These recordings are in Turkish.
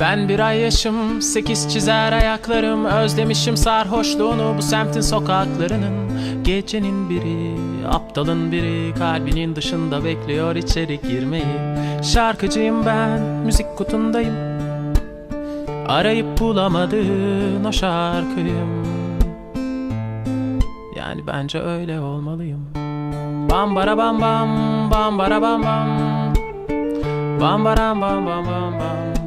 Ben bir ay yaşım, sekiz çizer ayaklarım Özlemişim sarhoşluğunu bu semtin sokaklarının. Gecenin biri, aptalın biri Kalbinin dışında bekliyor içeri girmeyi. Şarkıcıyım ben, müzik kutundayım. Arayıp bulamadığın o şarkıyım. Yani bence öyle olmalıyım. Bam bara bam bam, bam bara bam bam. Bam baram bam bam bam bam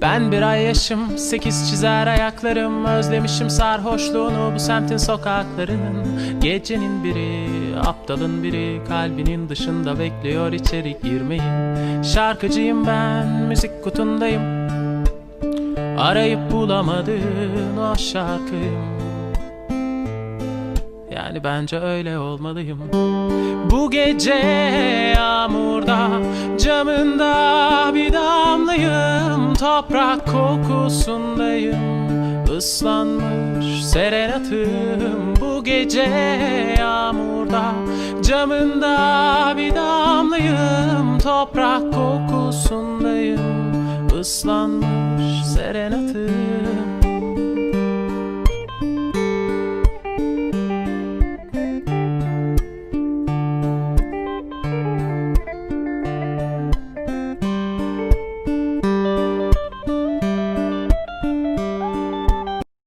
Ben bir ay yaşım, sekiz çizer ayaklarım. Özlemişim sarhoşluğunu bu semtin sokaklarının. Gecenin biri, aptalın biri Kalbinin dışında bekliyor içeri girmeyi. Şarkıcıyım ben, müzik kutundayım. Arayıp bulamadığın o şarkıyım. Yani bence öyle olmalıyım. Bu gece yağmurda Camında bir damlayım Toprak kokusundayım. Islanmış serenatım Bu gece yağmurda. Camında bir damlayım Toprak kokusundayım. Islanmış serenatım